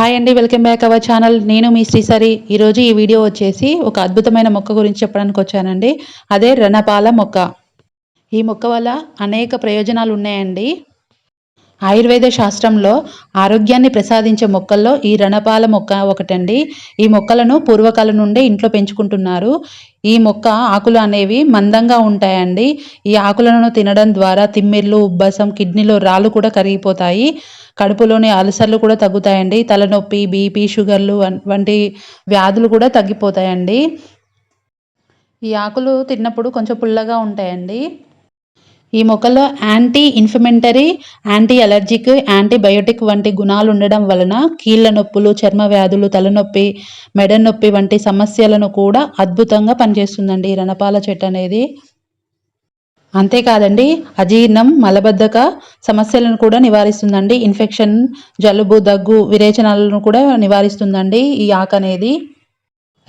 Hi అండి welcome back our channel. నేను మీ శ్రీసరి. ఈరోజు ఈ వీడియో వచ్చేసి ఒక అద్భుతమైన మొక్క గురించి చెప్పడానికి వచ్చానండి. అదే రణపాల మొక్క. ఈ మొక్క వల్ల అనేక ప్రయోజనాలు ఉన్నాయండి. ఆయుర్వేద శాస్త్రంలో ఆరోగ్యాన్ని ప్రసాదించే మొక్కల్లో ఈ రణపాల మొక్క ఒకటండి. ఈ మొక్కలను పూర్వకాలం నుండే ఇంట్లో పెంచుకుంటున్నారు. ఈ మొక్క ఆకులు అనేవి మందంగా ఉంటాయండి. ఈ ఆకులను తినడం ద్వారా తిమ్మిర్లు ఉబ్బసం కిడ్నీలో రాళ్ళు కూడా కరిగిపోతాయి. కడుపులోని అలసర్లు కూడా తగ్గుతాయండి. తలనొప్పి బీపీ షుగర్లు వంటి వ్యాధులు కూడా తగ్గిపోతాయండి. ఈ ఆకులు తిన్నప్పుడు కొంచెం పుల్లగా ఉంటాయండి. ఈ మొక్కలో anti inflammatory anti allergic antibiotic వంటి గుణాలు ఉండడం వలన కీళ్ళ నొప్పులు చర్మ వ్యాధులు తలనొప్పి మెడ నొప్పి వంటి సమస్యలను కూడా అద్భుతంగా పనిచేస్తుందండి ఈ రణపాల చెట్టు అనేది. అంతేకాదండి అజీర్ణం మలబద్ధక సమస్యలను కూడా నివారిస్తుందండి. ఇన్ఫెక్షన్ జలుబు దగ్గు విరేచనాలను కూడా నివారిస్తుందండి ఈ ఆకు అనేది.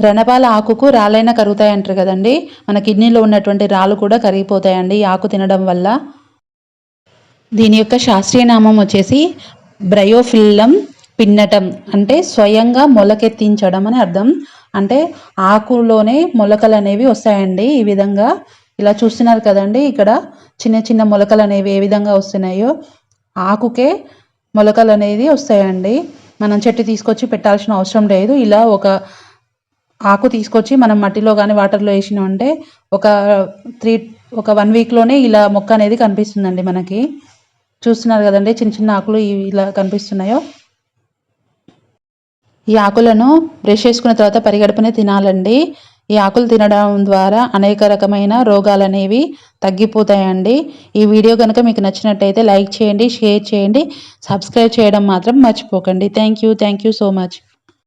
రణపాల ఆకుకు రాళ్ళైనా కరుగుతాయి అంటారు కదండి. మన కిడ్నీలో ఉన్నటువంటి రాళ్ళు కూడా కరిగిపోతాయండి. ఈ ఆకు తినడం వల్ల. దీని యొక్క శాస్త్రీయ నామం వచ్చేసి బ్రయోఫిల్లం పిన్నటం అంటే స్వయంగా మొలకెత్తించడం అని అర్థం. అంటే ఆకులోనే మొలకలు అనేవి వస్తాయండి. ఈ విధంగా ఇలా చూస్తున్నారు కదండి. ఇక్కడ చిన్న చిన్న మొలకలు అనేవి ఏ విధంగా వస్తున్నాయో. ఆకుకే మొలకలు అనేది వస్తాయండి. మనం చెట్టు తీసుకొచ్చి పెట్టాల్సిన అవసరం లేదు. ఇలా ఒక ఆకు తీసుకొచ్చి మనం మట్టిలో కానీ వాటర్లో వేసినామంటే ఒక త్రీ ఒక వన్ వీక్లోనే ఇలా మొక్క అనేది కనిపిస్తుందండి మనకి. చూస్తున్నారు కదండి చిన్న చిన్న ఆకులు ఇలా కనిపిస్తున్నాయో. ఈ ఆకులను బ్రష్ చేసుకున్న తర్వాత పరిగడపనే తినాలండి. ఈ ఆకులు తినడం ద్వారా అనేక రకమైన రోగాలు అనేవి తగ్గిపోతాయండి. ఈ వీడియో కనుక మీకు నచ్చినట్టయితే లైక్ చేయండి షేర్ చేయండి సబ్స్క్రైబ్ చేయడం మాత్రం మర్చిపోకండి. Thank you thank you so much.